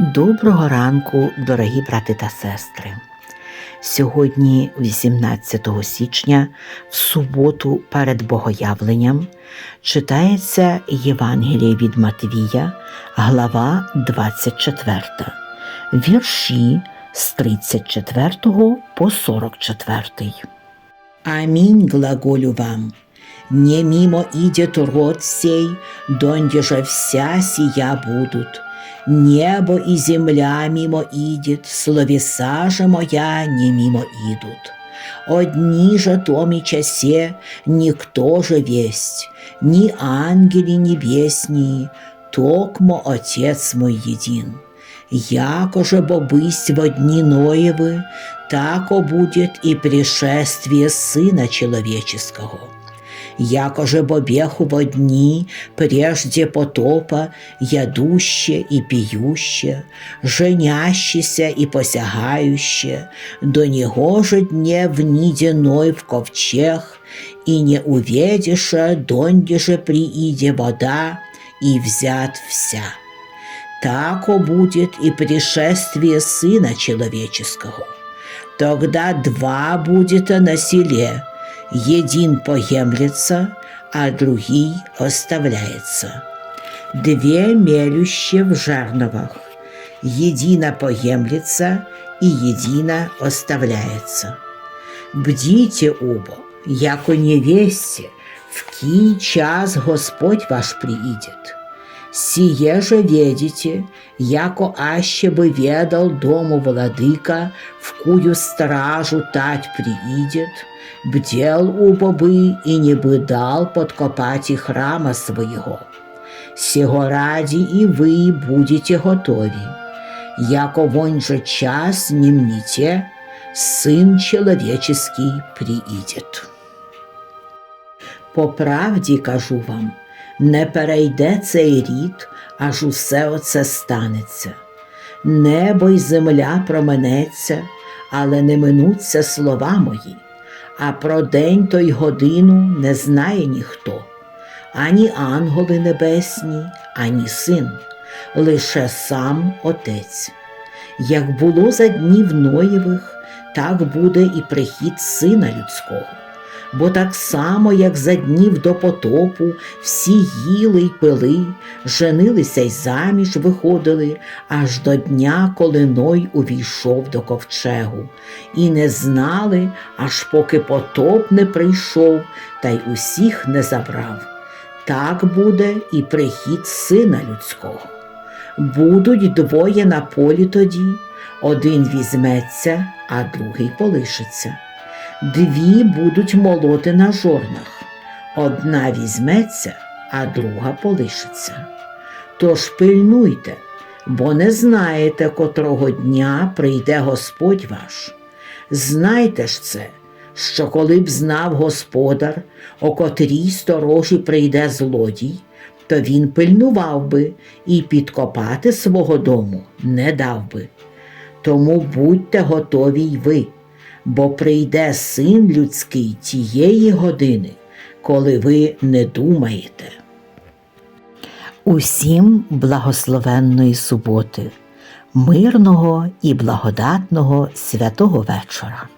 Доброго ранку, дорогі брати та сестри. Сьогодні, 18 січня, в суботу перед Богоявленням, читається Євангеліє від Матвія, глава 24, вірші з 34 по 44. Аминь глаголю вам. Не мимо идет род сей, донде же вся сия будут. Небо и земля мимо идет, словеса же моя не мимо идут. Одни же том и часе никто же весть, ни ангели небесні, токмо Отец мой един. Яко же бобысь в одни Ноевы, тако будет и пришествие Сына Человеческого. Яко же бобеху в одни, прежде потопа, ядуще и пьюще, женящеся и посягающее, до него же дне в ниденой в ковчег, и не увидиша, донде же прииде вода, и взят вся. Тако будет и пришествие Сына Человеческого. Тогда два будет на селе, един поемлется, а другий оставляется. Две мелющие в жерновах, едина поемлется и едина оставляется. Бдите оба, яко невесте, в кий час Господь ваш приидет Сие же ведите, яко аще бы ведал дому владыка, в кую стражу тать приидет, бдел убобы и не бы дал подкопать и храма своего. Сего ради и вы будете готові, яко вонь же час не мните, Сын человеческий приидет. По правді кажу вам, не перейде цей рід, аж усе оце станеться. Небо й земля променеться, але не минуться слова мої, а про день той годину не знає ніхто, ані ангели небесні, ані син, лише сам Отець. Як було за днів Ноєвих, так буде і прихід Сина Людського. Бо так само, як за днів до потопу, всі їли й пили, женилися й заміж виходили, аж до дня, коли Ной увійшов до ковчегу, і не знали, аж поки потоп не прийшов, та й усіх не забрав. Так буде і прихід сина людського. Будуть двоє на полі тоді, один візьметься, а другий полишиться. Дві будуть молоти на жорнах, одна візьметься, а друга полишиться. Тож пильнуйте, бо не знаєте, котрого дня прийде Господь ваш. Знайте ж це, що коли б знав господар, о котрій сторожі прийде злодій, то він пильнував би і підкопати свого дому не дав би. Тому будьте готові й ви, бо прийде син людський тієї години, коли ви не думаєте. Усім благословенної суботи, мирного і благодатного святого вечора.